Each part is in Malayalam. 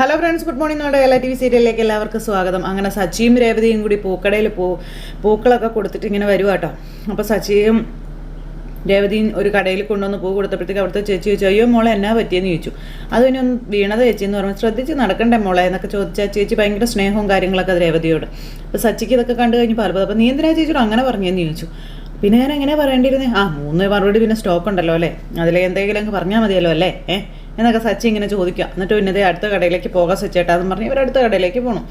ഹലോ ഫ്രണ്ട്സ് ഗുഡ് മോർണിംഗ് നമ്മുടെ എല്ലാ ടി വി സീരിയലിലേക്ക് എല്ലാവർക്കും സ്വാഗതം. അങ്ങനെ സച്ചിയും രേവതിയും കൂടി പൂക്കടയിൽ പൂ പൂക്കളൊക്കെ കൊടുത്തിട്ട് ഇങ്ങനെ വരുവാ കേട്ടോ. അപ്പോൾ സച്ചിയും രേവതിയും ഒരു കടയിൽ കൊണ്ടുവന്ന് പൂ കൊടുത്തപ്പോഴത്തേക്ക് അവിടുത്തെ ചേച്ചി ചോദിച്ചു അയ്യോ മോളെ എന്നാ പറ്റിയെന്ന്? ചോദിച്ചു. അത് ഒന്ന് വീണത് ചേച്ചി എന്ന് പറഞ്ഞു. ശ്രദ്ധിച്ച് നടക്കണ്ടേ മോളെ? എന്നൊക്കെ ചോദിച്ചാൽ ചേച്ചി ഭയങ്കര സ്നേഹവും കാര്യങ്ങളൊക്കെ രേവതിയോട്. അപ്പോൾ സച്ചിക്ക് ഇതൊക്കെ കണ്ടു കഴിഞ്ഞ് പറഞ്ഞു അപ്പോൾ നീ എന്തിനാ ചേച്ചിയോട് അങ്ങനെ പറഞ്ഞെന്ന്? ചോദിച്ചു. പിന്നെ ഞാൻ എങ്ങനെ പറയേണ്ടിയിരുന്നേ? ആ മൂന്ന് മറുപടി പിന്നെ സ്റ്റോക്ക് ഉണ്ടല്ലോ അല്ലേ? അതിലെ എന്തെങ്കിലും അങ്ങ് പറഞ്ഞാൽ മതിയല്ലോ അല്ലേ? ഏ? എന്നൊക്കെ സച്ചി ഇങ്ങനെ ചോദിക്കുക. എന്നിട്ട് പിന്നെ അടുത്ത കടയിലേക്ക് പോകാൻ സച്ചേട്ടാ എന്ന് പറഞ്ഞ് ഇവർ അടുത്ത കടയിലേക്ക് പോകണം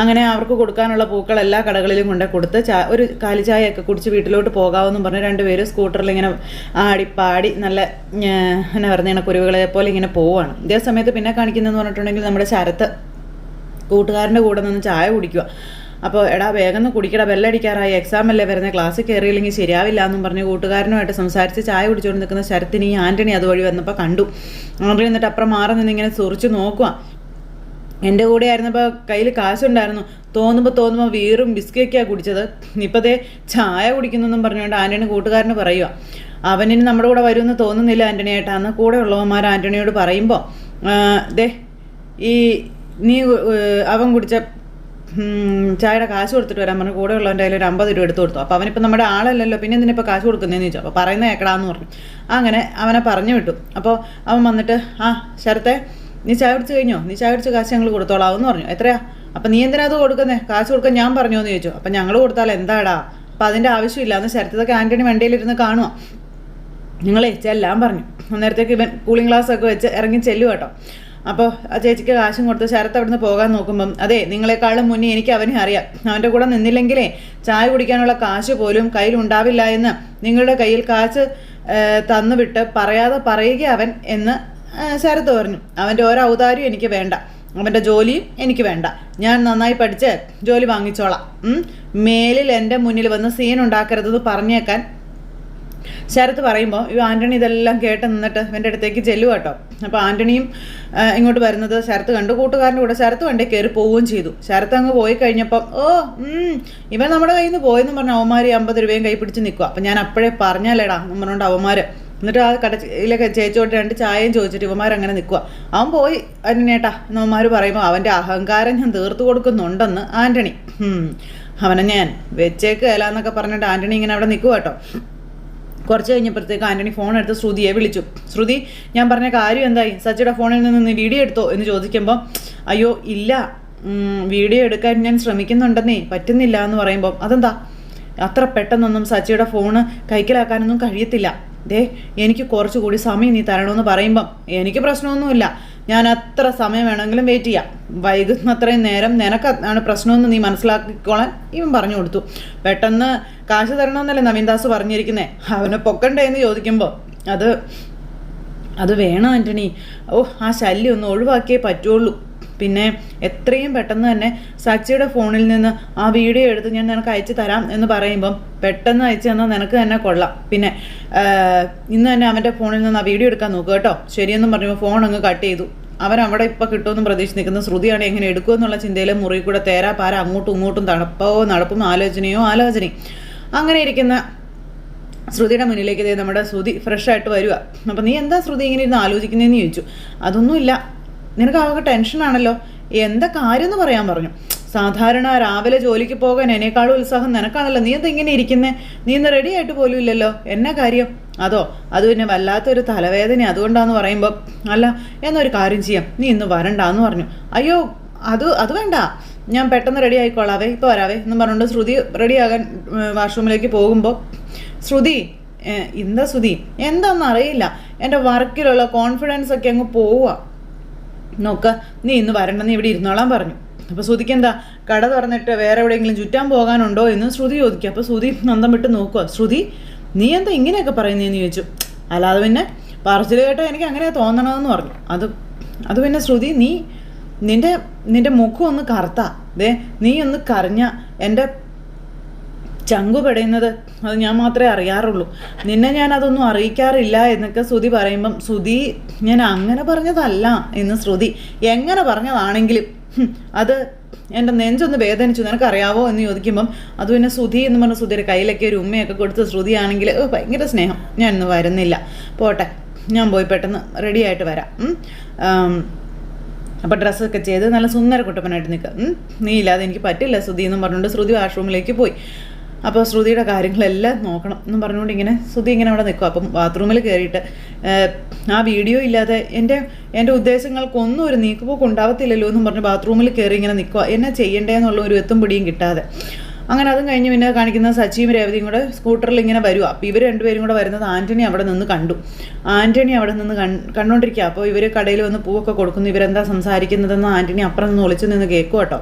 അങ്ങനെ അവർക്ക് കൊടുക്കാനുള്ള പൂക്കൾ എല്ലാ കടകളിലും കൊണ്ട് കൊടുത്ത് ചാ ഒരു കാലിച്ചായയൊക്കെ കുടിച്ച് വീട്ടിലോട്ട് പോകാമെന്നും പറഞ്ഞ് രണ്ടുപേരും സ്കൂട്ടറിൽ ഇങ്ങനെ ആടി പാടി നല്ല എന്നാ പറയുന്ന കുരുവികളെ പോലെ ഇങ്ങനെ പോവുകയാണ് ഇതേ സമയത്ത് പിന്നെ കാണിക്കുന്നതെന്ന് പറഞ്ഞിട്ടുണ്ടെങ്കിൽ നമ്മുടെ ശരത്ത് കൂട്ടുകാരന്റെ കൂടെ നിന്ന് ചായ കുടിക്കുക. അപ്പോൾ എടാ വേഗം കുടിക്കട ബെല്ലടിക്കാറായി എക്സാം അല്ലേ വരുന്നത് ക്ലാസ്സിൽ കയറിയില്ലെങ്കിൽ ശരിയാവില്ല എന്നും പറഞ്ഞ് കൂട്ടുകാരനുമായിട്ട് സംസാരിച്ച് ചായ കുടിച്ചുകൊണ്ട് നിൽക്കുന്ന ശരത്തിന് ഈ ആന്റണി അതുവഴി വന്നപ്പോൾ കണ്ടു. ആന്റണി എന്നിട്ട് അപ്പുറം മാറി നിന്നിങ്ങനെ സുറിച്ച് നോക്കുക എന്റെ കൂടെ ആയിരുന്നപ്പോൾ കയ്യിൽ കാശുണ്ടായിരുന്നു. തോന്നുമ്പോൾ തോന്നുമ്പോൾ വീറും ബിസ്ക്കറ്റൊക്കെയാണ് കുടിച്ചത്. ഇപ്പോൾ ദേ ചായ കുടിക്കുന്നെന്നും പറഞ്ഞുകൊണ്ട് ആന്റണി കൂട്ടുകാരന് പറയുക അവനിന് നമ്മുടെ കൂടെ വരുമെന്ന് തോന്നുന്നില്ല ആന്റണി ഏട്ടാ അന്ന് കൂടെ ഉള്ളവന്മാർ ആന്റണിയോട് പറയുമ്പോൾ ദേ ഈ നീ അവൻ കുടിച്ച ചായയുടെ കാശ് കൊടുത്തിട്ട് വരാൻ പറഞ്ഞു കൂടെ ഉള്ളവന്റെ കയ്യിൽ ഒരു അമ്പത് രൂപ എടുത്തു കൊടുത്തു. അപ്പോൾ അവനിപ്പോൾ നമ്മുടെ ആളല്ലല്ലോ പിന്നെ എന്തിനിപ്പോൾ കാശ് കൊടുക്കുന്നതെന്ന് ചോദിച്ചു. അപ്പോൾ പറയുന്നത് കേക്കടാന്ന് പറഞ്ഞു. അങ്ങനെ അവനെ പറഞ്ഞു വിട്ടു. അപ്പോൾ അവൻ വന്നിട്ട് ആ ശരത്തെ നീ ചായ കുടിച്ച് കഴിഞ്ഞോ? നീ ചായ കുടിച്ച് കാശ് ഞങ്ങൾ കൊടുത്തോളാം എന്ന് പറഞ്ഞു. എത്രയാ? അപ്പം നീ എന്തിനാ അത് കൊടുക്കുന്നേ? കാശ് കൊടുക്കാൻ ഞാൻ പറഞ്ഞു എന്ന് ചോദിച്ചു. അപ്പം ഞങ്ങൾ കൊടുത്താൽ എന്താടാ? അപ്പം അതിന്റെ ആവശ്യമില്ല. അന്ന് ശരത്തൊക്കെ ആന്റണി വണ്ടിയിലിരുന്ന് കാണുക നിങ്ങളെ ചെല്ലാൻ പറഞ്ഞു. അന്നേരത്തേക്ക് ഇവൻ കൂളിംഗ് ഗ്ലാസ് ഒക്കെ വെച്ച് ഇറങ്ങി ചെല്ലു കേട്ടോ അപ്പോൾ ആ ചേച്ചിക്ക് കാശും കൊടുത്ത് ശരത്ത് അവിടുന്ന് പോകാൻ നോക്കുമ്പം അതെ നിങ്ങളെക്കാളും മുന്നേ എനിക്ക് അവനെ അറിയാം. അവന്റെ കൂടെ നിന്നില്ലെങ്കിലേ ചായ കുടിക്കാനുള്ള കാശ് പോലും കയ്യിലുണ്ടാവില്ല എന്ന് നിങ്ങളുടെ കയ്യിൽ കാശ് തന്നുവിട്ട് പറയാതെ പറയുക അവൻ എന്ന് ശരത്ത് പറഞ്ഞു. അവന്റെ ഓരോ ഔദാര്യം എനിക്ക് വേണ്ട. അവന്റെ ജോലിയും എനിക്ക് വേണ്ട. ഞാൻ നന്നായി പഠിച്ച് ജോലി വാങ്ങിച്ചോളാം. മേലിൽ എന്റെ മുന്നിൽ വന്ന് സീൻ ഉണ്ടാക്കരുതെന്ന് പറഞ്ഞേക്കാൻ ശരത്ത് പറയുമ്പോൾ ഈ ആന്റണി ഇതെല്ലാം കേട്ട് നിന്നിട്ട് ഇവന്റെ അടുത്തേക്ക് ചെല്ലുക കേട്ടോ. അപ്പോൾ ആന്റണിയും ഇങ്ങോട്ട് വരുന്നത് ശരത്ത് കണ്ടു. കൂട്ടുകാരന്റെ കൂടെ ശരത്ത് വണ്ടി കയറി പോവുകയും ചെയ്തു. ശരത്ത് അങ്ങ് പോയി കഴിഞ്ഞപ്പം ഓ ഇവൻ നമ്മുടെ കയ്യിൽ നിന്ന് പോയെന്ന് പറഞ്ഞ അവന്മാർ അമ്പത് രൂപയും കൈ പിടിച്ച് നിൽക്കുക അപ്പം ഞാൻ അപ്പോഴേ പറഞ്ഞാലേടാ എന്ന് പറഞ്ഞുകൊണ്ട് അവന്മാർ എന്നിട്ട് ആ കടയിലൊക്കെ ചേച്ചിയോട്ട് രണ്ട് ചായയും ചോദിച്ചിട്ട് ഇവന്മാർ അങ്ങനെ നിൽക്കുക അവൻ പോയി അതിനേട്ടാ എന്നവന്മാർ പറയുമ്പോൾ അവന്റെ അഹങ്കാരം ഞാൻ തീർത്തു കൊടുക്കുന്നുണ്ടെന്ന് ആന്റണി അവനെ ഞാൻ വെച്ചേക്കുകയല്ല എന്നൊക്കെ പറഞ്ഞിട്ട് ആന്റണി ഇങ്ങനെ അവിടെ നിൽക്കുക കേട്ടോ. കുറച്ച് കഴിഞ്ഞപ്പോഴത്തേക്ക് ആന്റണി ഫോൺ എടുത്ത് ശ്രുതിയെ വിളിച്ചു. ശ്രുതി ഞാൻ പറഞ്ഞ കാര്യം എന്തായി? സച്ചിയുടെ ഫോണിൽ നിന്ന് വീഡിയോ എടുത്തോ എന്ന് ചോദിക്കുമ്പോൾ അയ്യോ ഇല്ല. വീഡിയോ എടുക്കാൻ ഞാൻ ശ്രമിക്കുന്നുണ്ടെന്നേ. പറ്റുന്നില്ല എന്ന് പറയുമ്പോൾ അതെന്താ? അത്ര പെട്ടെന്നൊന്നും സച്ചിയുടെ ഫോണ് കൈക്കലാക്കാനൊന്നും കഴിയത്തില്ല. ദേ എനിക്ക് കുറച്ചുകൂടി സമയം നീ തരണമെന്ന് പറയുമ്പം എനിക്ക് പ്രശ്നമൊന്നുമില്ല. ഞാൻ അത്ര സമയം വേണമെങ്കിലും വെയിറ്റ് ചെയ്യാം. വൈകുന്ന അത്രയും നേരം നിനക്ക് ആണ് പ്രശ്നമെന്ന് നീ മനസ്സിലാക്കിക്കോളാൻ ഇവൻ പറഞ്ഞു കൊടുത്തു. പെട്ടെന്ന് കാശ് തരണമെന്നല്ലേ നവീൻദാസ് പറഞ്ഞിരിക്കുന്നേ? അവനെ പൊക്കണ്ടേ എന്ന് ചോദിക്കുമ്പോൾ അത് അത് വേണം ആന്റണി ഓ ആ ശല്യം ഒന്ന് ഒഴിവാക്കിയേ പറ്റുള്ളൂ. പിന്നെ എത്രയും പെട്ടെന്ന് തന്നെ സച്ചിയുടെ ഫോണിൽ നിന്ന് ആ വീഡിയോ എടുത്ത് ഞാൻ നിനക്ക് അയച്ചു തരാം എന്ന് പറയുമ്പം പെട്ടെന്ന് അയച്ചു തന്നാൽ നിനക്ക് തന്നെ കൊള്ളാം. പിന്നെ ഇന്ന് തന്നെ അവന്റെ ഫോണിൽ നിന്ന് ആ വീഡിയോ എടുക്കാൻ നോക്കുക കേട്ടോ. ശരിയെന്നും പറയുമ്പോൾ ഫോൺ അങ്ങ് കട്ട് ചെയ്തു. അവൻ അവിടെ ഇപ്പോൾ കിട്ടുമെന്നും പ്രതീക്ഷ നിൽക്കുന്ന. ശ്രുതിയാണ് എങ്ങനെ എടുക്കുമെന്നുള്ള ചിന്തയിൽ മുറി കൂടെ തേരാ പാര അങ്ങോട്ടും ഇങ്ങോട്ടും തണുപ്പോ നടപ്പും ആലോചനയോ ആലോചനയും. അങ്ങനെ ഇരിക്കുന്ന ശ്രുതിയുടെ മുന്നിലേക്ക് നമ്മുടെ ശ്രുതി ഫ്രഷ് ആയിട്ട് വരിക അപ്പം നീ എന്താ ശ്രുതി ഇങ്ങനെ ഇരുന്ന് ആലോചിക്കുന്നതെന്ന് ചോദിച്ചു. അതൊന്നുമില്ല. നിനക്ക് ആകെ ടെൻഷനാണല്ലോ. എന്താ കാര്യം എന്ന് പറയാൻ പറഞ്ഞു. സാധാരണ രാവിലെ ജോലിക്ക് പോകാൻ എന്നെക്കാളും ഉത്സാഹം നിനക്കാണല്ലോ. നീ എന്താ ഇങ്ങനെ ഇരിക്കുന്നേ? നീ ഇന്ന് റെഡി ആയിട്ട് പോലും ഇല്ലല്ലോ. എന്നാ കാര്യം? അതോ അത് പിന്നെ വല്ലാത്തൊരു തലവേദന അതുകൊണ്ടാന്ന് പറയുമ്പോൾ അല്ല എന്നൊരു കാര്യം ചെയ്യാം. നീ ഇന്ന് വരണ്ടാന്ന് പറഞ്ഞു. അയ്യോ അത് അത് വേണ്ട. ഞാൻ പെട്ടെന്ന് റെഡി ആയിക്കോളാവേ. ഇപ്പോൾ വരാവേ എന്നും പറഞ്ഞുകൊണ്ട് ശ്രുതി റെഡിയാകാൻ വാഷ്റൂമിലേക്ക് പോകുമ്പോൾ ശ്രുതി എന്താ ശ്രുതി? എന്താണെന്ന് അറിയില്ല എന്റെ വർക്കിലുള്ള കോൺഫിഡൻസ് ഒക്കെ അങ്ങ് പോവുക നോക്ക നീ ഇന്ന് വരണ്ടെന്ന് ഇവിടെ ഇരുന്നോളാൻ പറഞ്ഞു. അപ്പോൾ ശ്രുതിക്ക് എന്താ? കട തുറന്നിട്ട് വേറെ എവിടെയെങ്കിലും ചുറ്റാൻ പോകാനുണ്ടോ എന്ന് ശ്രുതി ചോദിക്കുക അപ്പോൾ ശ്രുതി നന്ദം വിട്ട് നോക്കുക ശ്രുതി നീ എന്താ ഇങ്ങനെയൊക്കെ പറയുന്നതെന്ന് ചോദിച്ചു. അല്ലാതെ പിന്നെ പറച്ചിൽ കേട്ടോ എനിക്ക് അങ്ങനെ തോന്നണമെന്ന് പറഞ്ഞു. അത് അത് പിന്നെ ശ്രുതി നീ നിന്റെ നിന്റെ മുഖം ഒന്ന് കറുത്താ. ദേ നീ ഒന്ന് കരഞ്ഞ എന്റെ ചങ്കു പെടയുന്നത്? അത് ഞാൻ മാത്രമേ അറിയാറുള്ളൂ. നിന്നെ ഞാൻ അതൊന്നും അറിയിക്കാറില്ല എന്നൊക്കെ ശ്രുതി പറയുമ്പം ശ്രുതി ഞാൻ അങ്ങനെ പറഞ്ഞതല്ല എന്ന് ശ്രുതി എങ്ങനെ പറഞ്ഞതാണെങ്കിലും അത് എന്റെ നെഞ്ചൊന്ന് വേദനിച്ചു. നിനക്കറിയാവോ? എന്ന് ചോദിക്കുമ്പം അത് പിന്നെ ശ്രുതി എന്ന് പറഞ്ഞ ശ്രുതിയുടെ കയ്യിലൊക്കെ ഒരു ഉമ്മയൊക്കെ കൊടുത്ത് ശ്രുതിയാണെങ്കിൽ ഭയങ്കര സ്നേഹം. ഞാൻ ഇന്ന് വരുന്നില്ല. പോട്ടെ ഞാൻ പോയി പെട്ടെന്ന് റെഡി ആയിട്ട് വരാം. അപ്പോൾ ഡ്രസ്സൊക്കെ ചെയ്ത് നല്ല സുന്ദര കുട്ടപ്പനായിട്ട് നിൽക്കുക നീ ഇല്ലാതെ എനിക്ക് പറ്റില്ല ശ്രുതി എന്നും പറഞ്ഞുകൊണ്ട് ശ്രുതി വാഷ്റൂമിലേക്ക് പോയി. അപ്പോൾ ശ്രുതിയുടെ കാര്യങ്ങളെല്ലാം നോക്കണം എന്നും പറഞ്ഞുകൊണ്ട് ഇങ്ങനെ ശ്രുതി ഇങ്ങനെ അവിടെ നിൽക്കും. അപ്പം ബാത്റൂമിൽ കയറിയിട്ട് ആ വീഡിയോ ഇല്ലാതെ എന്റെ എന്റെ ഉദ്ദേശങ്ങൾക്കൊന്നും ഒരു നീക്കുപോക്ക് ഉണ്ടാവത്തില്ലല്ലോ എന്നും പറഞ്ഞ് ബാത്റൂമിൽ കയറി ഇങ്ങനെ നിൽക്കുക എന്നെ ചെയ്യണ്ടേന്നുള്ള ഒരു എത്തും പിടിയും കിട്ടാതെ. അങ്ങനെ അതും കഴിഞ്ഞ് പിന്നെ കാണിക്കുന്ന സച്ചിയും രേവതിയും കൂടെ സ്കൂട്ടറിൽ ഇങ്ങനെ വരുക അപ്പോൾ ഇവർ രണ്ടുപേരും കൂടെ വരുന്നത് ആന്റണി അവിടെ നിന്ന് കണ്ടു. ആന്റണി അവിടെ നിന്ന് കണ്ടുകൊണ്ടിരിക്കുക അപ്പോൾ ഇവർ കടയിൽ വന്ന് പൂവൊക്കെ കൊടുക്കുന്നു. ഇവരെന്താ സംസാരിക്കുന്നതെന്ന് ആന്റണി അപ്പുറം നിന്ന് ഒളിച്ചു നിന്ന് കേൾക്കും കേട്ടോ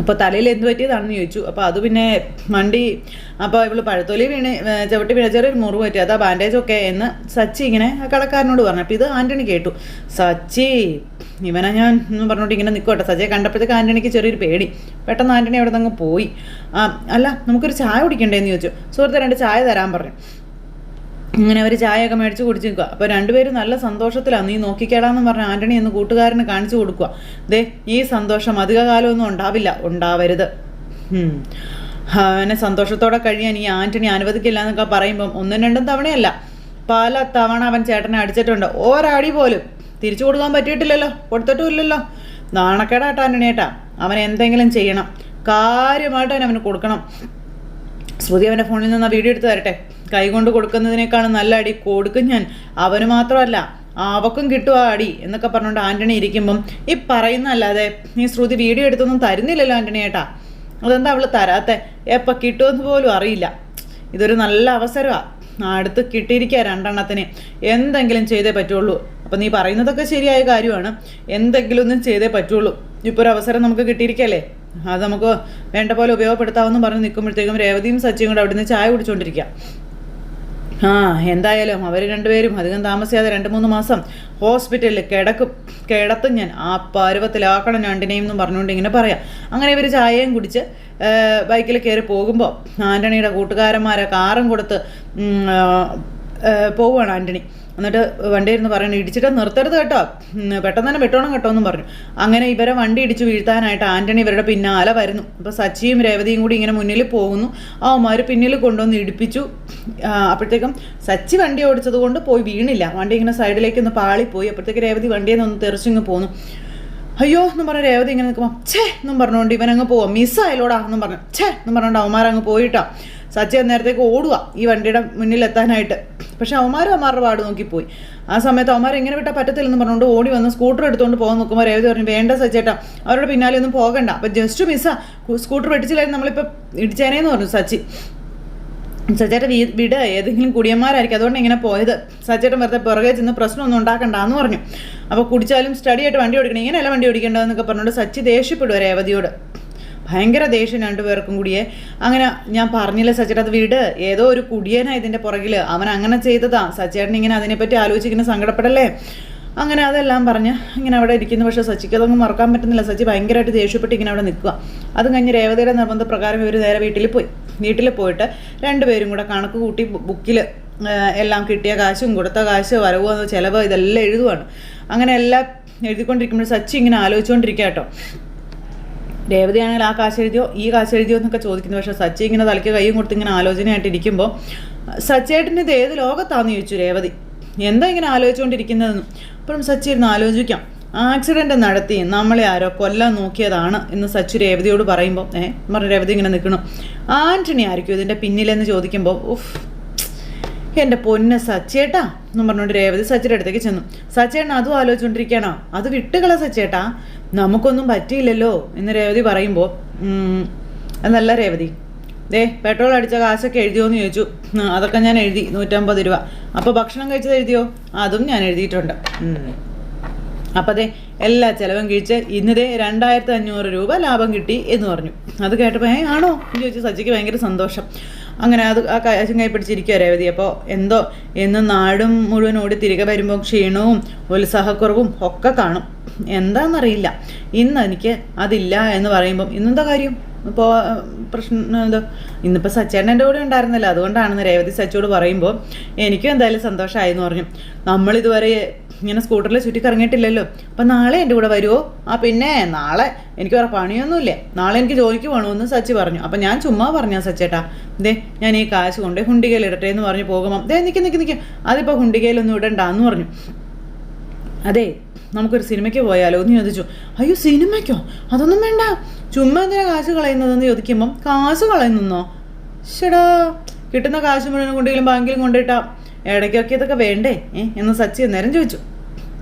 അപ്പോൾ തലയിൽ എന്ത് പറ്റിയതാണെന്ന് ചോദിച്ചു. അപ്പോൾ അത് പിന്നെ വണ്ടി അപ്പോൾ ഇവൾ പഴത്തൊലി വീണ് ചവിട്ടി വീണ ചെറിയൊരു മുറിവ് പറ്റി. അതാ ബാൻഡേജ് ഒക്കെ എന്ന് സച്ചി ഇങ്ങനെ ആ കടക്കാരനോട് പറഞ്ഞു. അപ്പോൾ ഇത് ആന്റണി കേട്ടു. സച്ചി ഇവനെ ഞാൻ എന്ന് പറഞ്ഞോട്ട് ഇങ്ങനെ നിൽക്കട്ടെ സച്ചിയെ കണ്ടപ്പോഴത്തേക്ക് ആന്റണിക്ക് ചെറിയൊരു പേടി. പെട്ടെന്ന് ആന്റണി അവിടെ നിന്ന് പോയി. ആ അല്ല നമുക്കൊരു ചായ കുടിക്കണ്ടേന്ന് ചോദിച്ചു. സുഹൃത്തെ രണ്ട് ചായ തരാൻ പറഞ്ഞു. ഇങ്ങനെ അവർ ചായയൊക്കെ മേടിച്ച് കുടിച്ച് നിൽക്കുക അപ്പോൾ രണ്ടുപേരും നല്ല സന്തോഷത്തിലാണ് നീ നോക്കിക്കേടാന്ന് പറഞ്ഞ ആന്റണി എന്ന് കൂട്ടുകാരന് കാണിച്ചു കൊടുക്കുക ദേ ഈ സന്തോഷം അധികകാലമൊന്നും ഉണ്ടാവില്ല. ഉണ്ടാവരുത്. അവനെ സന്തോഷത്തോടെ കഴിയാൻ ഈ ആന്റണി അനുവദിക്കില്ല എന്നൊക്കെ പറയുമ്പം ഒന്നും രണ്ടും തവണയല്ല. പല തവണ അവൻ ചേട്ടനെ അടിച്ചിട്ടുണ്ട്. ഒരടി പോലും. തിരിച്ചു കൊടുക്കാൻ പറ്റിയിട്ടില്ലല്ലോ. കൊടുത്തിട്ടും ഇല്ലല്ലോ. നാണക്കേടാട്ടാ ആന്റണി ഏട്ടാ അവൻ എന്തെങ്കിലും ചെയ്യണം. കാര്യമായിട്ട് അവൻ അവന് കൊടുക്കണം. ശ്രുതി അവന്റെ ഫോണിൽ നിന്ന് വീഡിയോ എടുത്ത് തരട്ടെ. കൈകൊണ്ട് കൊടുക്കുന്നതിനേക്കാളും നല്ല അടി കൊടുക്കും ഞാൻ. അവന് മാത്രമല്ല അവക്കും കിട്ടും ആ അടി എന്നൊക്കെ പറഞ്ഞുകൊണ്ട് ആന്റണി ഇരിക്കുമ്പം ഈ പറയുന്നല്ലാതെ നീ ശ്രുതി വീഡിയോ എടുത്തൊന്നും തരുന്നില്ലല്ലോ ആന്റണി ഏട്ടാ. അതെന്താ അവൾ തരാത്തെ? എപ്പോൾ കിട്ടുമെന്ന് പോലും അറിയില്ല. ഇതൊരു നല്ല അവസരമാണ് അടുത്ത് കിട്ടിയിരിക്കുക രണ്ടെണ്ണത്തിന്. എന്തെങ്കിലും ചെയ്തേ പറ്റുള്ളൂ. അപ്പം നീ പറയുന്നതൊക്കെ ശരിയായ കാര്യമാണ്. എന്തെങ്കിലും ഒന്നും ചെയ്തേ പറ്റുള്ളൂ. ഇപ്പോൾ ഒരു അവസരം നമുക്ക് കിട്ടിയിരിക്കല്ലേ? അത് നമുക്ക് വേണ്ട പോലെ ഉപയോഗപ്പെടുത്താമെന്ന് പറഞ്ഞ് നിൽക്കുമ്പോഴത്തേക്കും രേവതിയും സച്ചിയും കൂടെ അവിടുന്ന് ചായ കുടിച്ചുകൊണ്ടിരിക്കുക ആ എന്തായാലും അവർ രണ്ടുപേരും അധികം താമസിയാതെ രണ്ട് മൂന്ന് മാസം ഹോസ്പിറ്റലിൽ കിടക്കും. കിടത്തും ഞാൻ. ആ പരുവത്തിലാക്കണം രണ്ടിനെയും എന്നും പറഞ്ഞുകൊണ്ട് ഇങ്ങനെ പറയാം. അങ്ങനെ ഇവർ ചായയും കുടിച്ച് ബൈക്കിൽ കയറി പോകുമ്പോൾ ആന്റണിയുടെ കൂട്ടുകാരന്മാരെ കാറും കൊടുത്ത് പോവുകയാണ് ആന്റണി എന്നിട്ട് വണ്ടി ഇരുന്ന് പറയണം ഇടിച്ചിട്ട് നിർത്തരുത് കേട്ടോ. പെട്ടെന്ന് തന്നെ വിട്ടോണം കേട്ടോ എന്നും പറഞ്ഞു. അങ്ങനെ ഇവരെ വണ്ടി ഇടിച്ച് വീഴ്ത്താനായിട്ട് ആന്റണി ഇവരുടെ പിന്നാലെ വരുന്നു. അപ്പോൾ സച്ചിയും രേവതിയും കൂടി ഇങ്ങനെ മുന്നിൽ പോകുന്നു. അവന്മാർ പിന്നിൽ കൊണ്ടുവന്ന് ഇടിപ്പിച്ചു. അപ്പോഴത്തേക്കും സച്ചി വണ്ടി ഓടിച്ചത് കൊണ്ട് പോയി വീണില്ല. വണ്ടി ഇങ്ങനെ സൈഡിലേക്ക് ഒന്ന് പാളിപ്പോയി. അപ്പോഴത്തേക്ക് രേവതി വണ്ടിയിൽ നിന്ന് തെറിച്ചിങ്ങ് പോന്നു. അയ്യോ എന്നും പറഞ്ഞ രേവതി ഇങ്ങനെ നിൽക്കുമ്പോൾ ഛേ എന്നും പറഞ്ഞുകൊണ്ട് ഇവനങ്ങ് പോവാം. മിസ്സായാലോടാ എന്നും പറഞ്ഞു. ഛേ എന്നും പറഞ്ഞുകൊണ്ട് അവന്മാരങ്ങ് പോയിട്ടാ. സച്ചി നേരത്തേക്ക് ഓടുക ഈ വണ്ടിയുടെ മുന്നിൽ എത്താനായിട്ട് പക്ഷെ അവന്മാരും അവന്മാരുടെ പാട് നോക്കിപ്പോയി ആ സമയത്ത് അവന്മാർ എങ്ങനെ വിട്ടാൽ പറ്റത്തില്ലെന്ന് പറഞ്ഞുകൊണ്ട് ഓടി വന്ന് സ്കൂട്ടർ എടുത്തുകൊണ്ട് പോകാൻ നോക്കുമ്പോൾ രേവതി പറഞ്ഞു വേണ്ട സച്ചേട്ടാ അവരുടെ പിന്നാലെ ഒന്നും പോകണ്ട. അപ്പം ജസ്റ്റ് മിസ്സാ സ്കൂട്ടർ വെട്ടിച്ചില്ലായിരുന്നു നമ്മളിപ്പോൾ ഇടിച്ചേനേന്ന് പറഞ്ഞു സച്ചി. സച്ചേട്ടൻ വീ വിട് ഏതെങ്കിലും കുടിയന്മാരായിരിക്കും. അതുകൊണ്ട് ഇങ്ങനെ പോയത്. സച്ചേട്ടൻ വെറുതെ പുറകെ ചെന്ന് പ്രശ്നമൊന്നും ഉണ്ടാക്കണ്ട എന്ന് പറഞ്ഞു. അപ്പോൾ കുടിച്ചാലും സ്റ്റഡി ആയിട്ട് വണ്ടി ഓടിക്കണം. ഇങ്ങനെയല്ല വണ്ടി ഓടിക്കേണ്ടതെന്നൊക്കെ പറഞ്ഞുകൊണ്ട് സച്ചി ദേഷ്യപ്പെടുക രേവതിയോട്. ഭയങ്കര ദേഷ്യം രണ്ടുപേർക്കും കൂടിയേ. അങ്ങനെ ഞാൻ പറഞ്ഞില്ല സച്ചേട്ടൻ അത് വീട്. ഏതോ ഒരു കുടിയനാ ഇതിന്റെ പുറകിൽ അവൻ അങ്ങനെ ചെയ്തതാ. സച്ചേട്ടൻ ഇങ്ങനെ അതിനെപ്പറ്റി ആലോചിക്കുന്ന സങ്കടപ്പെടല്ലേ? അങ്ങനെ അതെല്ലാം പറഞ്ഞ് ഇങ്ങനെ അവിടെ ഇരിക്കുന്നു. പക്ഷേ സച്ചിക്ക് അതൊന്നും മറക്കാൻ പറ്റുന്നില്ല. സച്ചി ഭയങ്കരമായിട്ട് ദേഷ്യപ്പെട്ട് ഇങ്ങനെ അവിടെ നിൽക്കുക. അത് കഴിഞ്ഞ് രേവതിയുടെ നിർബന്ധപ്രകാരം ഇവർ നേരെ വീട്ടിൽ പോയി. വീട്ടിൽ പോയിട്ട് രണ്ടുപേരും കൂടെ കണക്ക് കൂട്ടി ബുക്കിൽ എല്ലാം കിട്ടിയ കാശും കൊടുത്ത കാശ് വരവ് ചിലവ് ഇതെല്ലാം എഴുതുവാണ്. അങ്ങനെ എല്ലാം എഴുതിക്കൊണ്ടിരിക്കുമ്പോൾ സച്ചി ഇങ്ങനെ ആലോചിച്ചുകൊണ്ടിരിക്കുക കേട്ടോ. രേവതിയാണെങ്കിൽ ആ കാശ് എഴുതിയോ ഈ കാശ് എഴുതിയോ എന്നൊക്കെ ചോദിക്കുന്നു. പക്ഷേ സച്ചി ഇങ്ങനെ തലയ്ക്ക് കൈയും കൊടുത്ത് ഇങ്ങനെ ആലോചനയായിട്ട് ഇരിക്കുമ്പോൾ സച്ചേട്ടന്റെ ഇത് ഏത് ലോകത്താന്ന് ചോദിച്ചു രേവതി. എന്താ ഇങ്ങനെ ആലോചിച്ചുകൊണ്ടിരിക്കുന്നതെന്ന് അപ്പോഴും സച്ചി ഇരുന്ന് ആലോചിക്കാം. ആക്സിഡന്റ് നടത്തി നമ്മളെ ആരോ കൊല്ലാൻ നോക്കിയതാണ് എന്ന് സച്ചു രേവതിയോട് പറയുമ്പോൾ ഏ പറഞ്ഞ രേവതി ഇങ്ങനെ നിൽക്കണം ആന്റണി ആയിരിക്കും ഇതിന്റെ പിന്നിലെന്ന് ചോദിക്കുമ്പോൾ ഉഫ് എന്റെ പൊന്ന് സച്ചേട്ടാ എന്നും പറഞ്ഞുകൊണ്ട് രേവതി സച്ചിയുടെ അടുത്തേക്ക് ചെന്നു. സച്ചേട്ടൻ അതും ആലോചിച്ചുകൊണ്ടിരിക്കുകയാണോ അത് വിട്ടുകള സച്ചേട്ടാ. നമുക്കൊന്നും പറ്റിയില്ലല്ലോ എന്ന് രേവതി പറയുമ്പോൾ അതല്ല രേവതി. ദേ പെട്രോൾ അടിച്ച കാശൊക്കെ എഴുതിയോ എന്ന് ചോദിച്ചു അതൊക്കെ ഞാൻ എഴുതി നൂറ്റമ്പത് രൂപ. അപ്പോൾ ഭക്ഷണം കഴിച്ചത് എഴുതിയോ? അതും ഞാൻ എഴുതിയിട്ടുണ്ട്. അപ്പോൾ അതെ എല്ലാ ചിലവും കിഴിച്ച് ഇന്നതേ രണ്ടായിരത്തി അഞ്ഞൂറ് രൂപ ലാഭം കിട്ടി എന്ന് പറഞ്ഞു. അത് കേട്ടപ്പോൾ ഏ ആണോ? എന്ന് ചോദിച്ചു സജിക്ക് ഭയങ്കര സന്തോഷം. അങ്ങനെ അത് ആ കൈ പിടിച്ചിരിക്കുക രേവതി. അപ്പോൾ എന്തോ എന്നും നാടും മുഴുവൻ ഓടി തിരികെ വരുമ്പോൾ ക്ഷീണവും ഉത്സാഹക്കുറവും ഒക്കെ കാണും. എന്താണെന്നറിയില്ല ഇന്ന് എനിക്ക് അതില്ല എന്ന് പറയുമ്പം ഇന്നെന്താ കാര്യം? ഇപ്പോൾ പ്രശ്നം എന്തോ ഇന്നിപ്പോൾ സച്ചേട്ടൻ എന്റെ കൂടെ ഉണ്ടായിരുന്നില്ല. അതുകൊണ്ടാണെന്ന് രേവതി സച്ചോട് പറയുമ്പോൾ എനിക്കും എന്തായാലും സന്തോഷമായി എന്ന് പറഞ്ഞു. നമ്മളിതുവരെ ഇങ്ങനെ സ്കൂട്ടറിൽ ചുറ്റി കറങ്ങിയിട്ടില്ലല്ലോ അപ്പം നാളെ എന്റെ കൂടെ വരുമോ ആ പിന്നെ നാളെ എനിക്ക് വേറെ പണിയൊന്നുമില്ല. നാളെ എനിക്ക് ജോലിക്ക് പോകണമെന്ന് സച്ചി പറഞ്ഞു. അപ്പം ഞാൻ ചുമ്മാ പറഞ്ഞു സച്ചേട്ടാ ദേ ഞാൻ ഈ കാശ് കൊണ്ട് ഹുണ്ടികയിൽ ഇടട്ടെ എന്ന് പറഞ്ഞു പോകുമ്പോൾ ദേ നിൽക്കി നിൽക്കി നിൽക്കി അതിപ്പോൾ ഹുണ്ടികയിലൊന്നും ഇടണ്ട എന്ന് പറഞ്ഞു. അതെ നമുക്കൊരു സിനിമയ്ക്ക് പോയാലോ? എന്ന് ചോദിച്ചു. അയ്യോ സിനിമയ്ക്കോ? അതൊന്നും വേണ്ട. ചുമ്മാ എന്തിനാ കാശ് കളയുന്നതെന്ന് ചോദിക്കുമ്പം കാശ് കളയുന്നോ ഷടാ കിട്ടുന്ന കാശ് മുഴുവൻ കൊണ്ടെങ്കിലും ബാങ്കിലും കൊണ്ടിട്ടാ ഇടയ്ക്കൊക്കെ ഇതൊക്കെ വേണ്ടേ? എന്ന് സച്ചി അന്നേരം ചോദിച്ചു.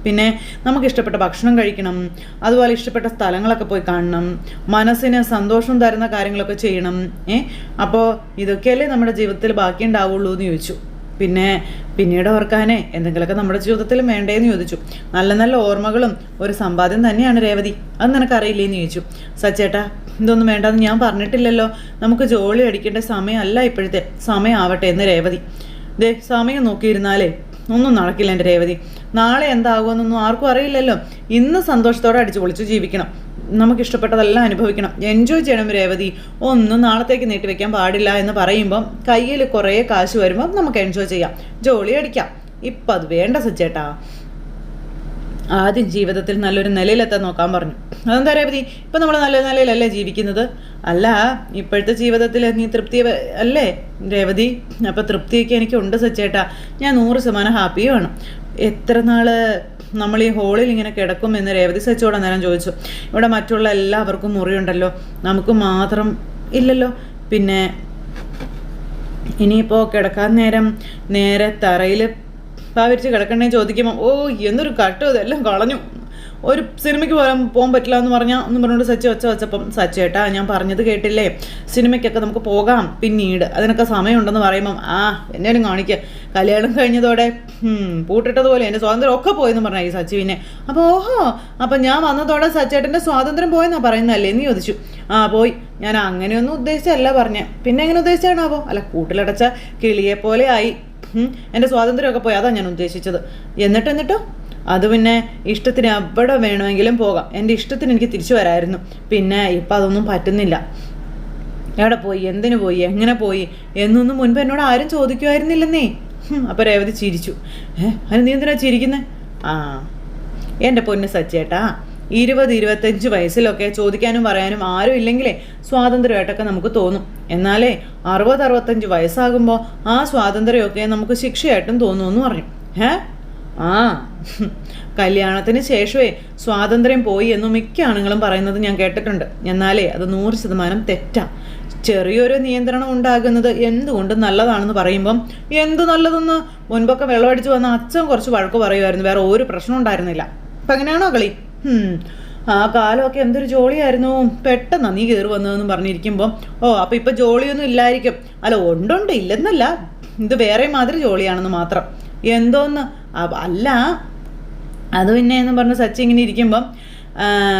പിന്നെ നമുക്ക് ഇഷ്ടപ്പെട്ട ഭക്ഷണം കഴിക്കണം അതുപോലെ ഇഷ്ടപ്പെട്ട സ്ഥലങ്ങളൊക്കെ പോയി കാണണം മനസ്സിന് സന്തോഷം തരുന്ന കാര്യങ്ങളൊക്കെ ചെയ്യണം ഏ? അപ്പോൾ ഇതൊക്കെയല്ലേ നമ്മുടെ ജീവിതത്തിൽ ബാക്കി ഉണ്ടാവുള്ളൂ എന്ന് ചോദിച്ചു. പിന്നെ പിന്നീട് ഓർക്കാനേ എന്തെങ്കിലുമൊക്കെ നമ്മുടെ ജീവിതത്തിൽ വേണ്ടേന്ന് ചോദിച്ചു. നല്ല നല്ല ഓർമ്മകളും ഒരു സമ്പാദ്യം തന്നെയാണ് രേവതി. അത് നിനക്കറിയില്ലേന്ന് ചോദിച്ചു. സച്ചേട്ടാ ഇതൊന്നും വേണ്ടെന്ന് ഞാൻ പറഞ്ഞിട്ടില്ലല്ലോ. നമുക്ക് ജോലി അടിക്കേണ്ട സമയമല്ല ഇപ്പോഴത്തെ. സമയമാവട്ടെ എന്ന് രേവതി. ദേ സമയം നോക്കിയിരുന്നാലേ ഒന്നും നടക്കില്ല എന്റെ രേവതി. നാളെ എന്താകുമെന്നൊന്നും ആർക്കും അറിയില്ലല്ലോ. ഇന്ന് സന്തോഷത്തോടെ അടിച്ചു പൊളിച്ച് ജീവിക്കണം. നമുക്ക് ഇഷ്ടപ്പെട്ടതെല്ലാം അനുഭവിക്കണം. എൻജോയ് ചെയ്യണം രേവതി. ഒന്നും നാളത്തേക്ക് നീട്ടിവെക്കാൻ പാടില്ല എന്ന് പറയുമ്പം കയ്യിൽ കുറേ കാശ് വരുമ്പം നമുക്ക് എൻജോയ് ചെയ്യാം. ജോളി അടിക്കാം. ഇപ്പം അത് വേണ്ട സജ്ജേട്ടാ. ആദ്യം ജീവിതത്തിൽ നല്ലൊരു നിലയിലെത്താൻ നോക്കാൻ പറഞ്ഞു. അതെന്താ രേവതി? ഇപ്പം നമ്മൾ നല്ല നിലയിലല്ലേ ജീവിക്കുന്നത്? അല്ല ഇപ്പോഴത്തെ ജീവിതത്തിൽ നീ തൃപ്തി അല്ലേ രേവതി? അപ്പം തൃപ്തിയൊക്കെ എനിക്കുണ്ട് സച്ചേട്ടാ ഞാൻ നൂറ് ശതമാനം ഹാപ്പിയുമാണ് എത്ര നാൾ നമ്മൾ ഈ ഹോളിൽ ഇങ്ങനെ കിടക്കും എന്ന് രേവതി സച്ചോട് അന്നേരം ചോദിച്ചു. ഇവിടെ മറ്റുള്ള എല്ലാവർക്കും മുറിയുണ്ടല്ലോ നമുക്ക് മാത്രം ഇല്ലല്ലോ. പിന്നെ ഇനിയിപ്പോൾ കിടക്കാൻ നേരം നേരെ തറയിൽ പാവിരിച്ച് കിടക്കണേ ചോദിക്കുമ്പോൾ ഓ എന്തൊരു കട്ടോ ഇതെല്ലാം കളഞ്ഞു. ഒരു സിനിമയ്ക്ക് പോകാൻ പോകാൻ പറ്റില്ല എന്ന് പറഞ്ഞാൽ എന്ന് പറഞ്ഞുകൊണ്ട് സച്ചി വെച്ച വെച്ചപ്പം സച്ചേട്ടാ ഞാൻ പറഞ്ഞത് കേട്ടില്ലേ? സിനിമയ്ക്കൊക്കെ നമുക്ക് പോകാം പിന്നീട്. അതിനൊക്കെ സമയമുണ്ടെന്ന് പറയുമ്പം ആ എന്നേലും കാണിക്കുക കല്യാണം കഴിഞ്ഞതോടെ പൂട്ടിട്ടതുപോലെ എന്റെ സ്വാതന്ത്ര്യം ഒക്കെ പോയെന്ന് പറഞ്ഞ ഈ സച്ചിവിനെ അപ്പോൾ ഓഹോ അപ്പം ഞാൻ വന്നതോടെ സച്ചേട്ടന്റെ സ്വാതന്ത്ര്യം പോയെന്നാ പറയുന്നതല്ലേ? എന്ന് ചോദിച്ചു. ആ പോയി. ഞാൻ അങ്ങനെയൊന്നും ഉദ്ദേശിച്ചല്ല പറഞ്ഞേ. പിന്നെ എങ്ങനെ ഉദ്ദേശിച്ചാണാവോ അല്ല കൂട്ടിലടച്ച കിളിയെ പോലെ ആയി എന്റെ സ്വാതന്ത്ര്യമൊക്കെ പോയി. അതാണ് ഞാൻ ഉദ്ദേശിച്ചത്. എന്നിട്ട് എന്നിട്ടോ അത് പിന്നെ ഇഷ്ടത്തിന് എവിടെ വേണമെങ്കിലും പോകാം. എന്റെ ഇഷ്ടത്തിന് എനിക്ക് തിരിച്ചു വരായിരുന്നു. പിന്നെ ഇപ്പം അതൊന്നും പറ്റുന്നില്ല. എവിടെ പോയി? എന്തിനു പോയി? എങ്ങനെ പോയി? എന്നൊന്നും മുൻപ് എന്നോട് ആരും ചോദിക്കുമായിരുന്നില്ലെന്നേ. അപ്പോൾ രേവതി ചിരിച്ചു. ഏഹ് അതിന് നീ എന്തിനാ ചിരിക്കുന്നത് ആ എന്റെ പൊന്ന് സച്ചേട്ടാ ഇരുപത് ഇരുപത്തഞ്ച് വയസ്സിലൊക്കെ ചോദിക്കാനും പറയാനും ആരും ഇല്ലെങ്കിലേ സ്വാതന്ത്ര്യമായിട്ടൊക്കെ നമുക്ക് തോന്നും. എന്നാലേ അറുപത് അറുപത്തഞ്ച് വയസ്സാകുമ്പോൾ ആ സ്വാതന്ത്ര്യമൊക്കെ നമുക്ക് ശിക്ഷയായിട്ടും തോന്നുമെന്ന് പറഞ്ഞു ഏ? ആ കല്യാണത്തിന് ശേഷമേ സ്വാതന്ത്ര്യം പോയി എന്ന് മിക്ക ആണുങ്ങളും പറയുന്നത് ഞാൻ കേട്ടിട്ടുണ്ട്. എന്നാലേ അത് നൂറ് ശതമാനം തെറ്റാ. ചെറിയൊരു നിയന്ത്രണം ഉണ്ടാകുന്നത് എന്തുകൊണ്ട് നല്ലതാണെന്ന് പറയുമ്പം എന്ത് നല്ലതെന്ന് മുൻപൊക്കെ വെള്ളമടിച്ച് വന്ന അച്ഛൻ കുറച്ച് വഴക്ക് പറയുമായിരുന്നു. വേറെ ഒരു പ്രശ്നം ഉണ്ടായിരുന്നില്ല. അപ്പം എങ്ങനെയാണോ കളി? ആ കാലമൊക്കെ എന്തൊരു ജോളിയായിരുന്നു. പെട്ടെന്ന് നീ കയറി വന്നതെന്ന് പറഞ്ഞിരിക്കുമ്പോൾ ഓ അപ്പം ഇപ്പം ജോളിയൊന്നും ഇല്ലായിരിക്കും. അല്ല ഉണ്ടുണ്ട് ഇല്ലെന്നല്ല. ഇത് വേറെ മാതിരി ജോളിയാണെന്ന് മാത്രം. എന്തോന്ന് അല്ല. അത് പിന്നെ എന്ന് പറഞ്ഞ് സച്ചി ഇങ്ങനെ ഇരിക്കുമ്പം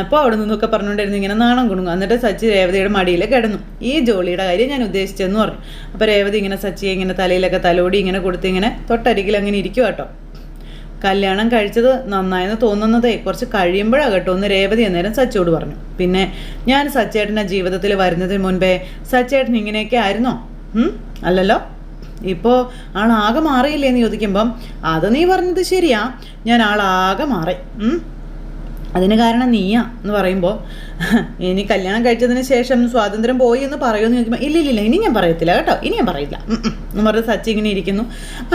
അപ്പോൾ അവിടെ നിന്നൊക്കെ പറഞ്ഞുകൊണ്ടിരുന്നു ഇങ്ങനെ നാണം കുണുങ്ങും. എന്നിട്ട് സച്ചി രേവതിയുടെ മടിയിൽ കിടന്നു. ഈ ജോലിയുടെ കാര്യം ഞാൻ ഉദ്ദേശിച്ചെന്ന് പറഞ്ഞു. അപ്പോൾ രേവതി ഇങ്ങനെ സച്ചിയെ ഇങ്ങനെ തലയിലൊക്കെ തലോടി ഇങ്ങനെ കൊടുത്ത് ഇങ്ങനെ തൊട്ടരികിൽ അങ്ങനെ ഇരിക്കും കേട്ടോ. കല്യാണം കഴിച്ചത് നന്നായെന്ന് തോന്നുന്നതേ കുറച്ച് കഴിയുമ്പോഴാണ് കേട്ടോ ഒന്ന് രേവതി അന്നേരം സച്ചിയോട് പറഞ്ഞു. പിന്നെ ഞാൻ സച്ചേട്ടന്റെ ജീവിതത്തിൽ വരുന്നതിന് മുൻപേ സച്ചേട്ടൻ ഇങ്ങനെയൊക്കെ ആയിരുന്നോ? അല്ലല്ലോ? ഇപ്പോൾ ആളാകെ മാറിയില്ലേ എന്ന് ചോദിക്കുമ്പം അത് നീ പറഞ്ഞത് ശരിയാ ഞാൻ ആളാകെ മാറി? അതിന് കാരണം നീയാ എന്ന് പറയുമ്പോൾ ഇനി കല്യാണം കഴിച്ചതിന് ശേഷം സ്വാതന്ത്ര്യം പോയി എന്ന് പറയുമെന്ന് ചോദിക്കുമ്പോൾ ഇല്ല ഇല്ല ഇനി ഞാൻ പറയത്തില്ല കേട്ടോ ഇനി ഞാൻ പറയില്ല എന്ന് പറഞ്ഞ് സച്ചി ഇങ്ങനെ ഇരിക്കുന്നു.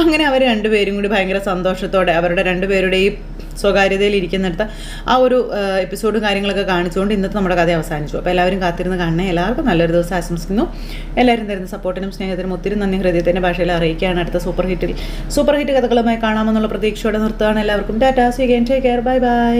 അങ്ങനെ അവർ രണ്ടുപേരും കൂടി ഭയങ്കര സന്തോഷത്തോടെ അവരുടെ രണ്ടുപേരുടെയും സ്വകാര്യതയിൽ ഇരിക്കുന്നിടത്ത് ആ ഒരു എപ്പിസോഡും കാര്യങ്ങളൊക്കെ കാണിച്ചുകൊണ്ട് ഇന്നത്തെ നമ്മുടെ കഥ അവസാനിച്ചു. അപ്പോൾ എല്ലാവരും കാത്തിരുന്ന് കാണണേ. എല്ലാവർക്കും നല്ലൊരു ദിവസം ആശംസിക്കുന്നു. എല്ലാവരും തരുന്ന സപ്പോർട്ടിനും സ്നേഹത്തിനും ഒത്തിരി നന്ദി. ഹൃദയത്തിന്റെ ഭാഷയിൽ അറിയിക്കുകയാണ് അടുത്ത സൂപ്പർ ഹിറ്റിൽ. സൂപ്പർ ഹിറ്റ് കഥകളുമായി കാണാമെന്നുള്ള പ്രതീക്ഷയോടെ നിർത്തുകയാണ് എല്ലാവർക്കും. Tata see care bye bye.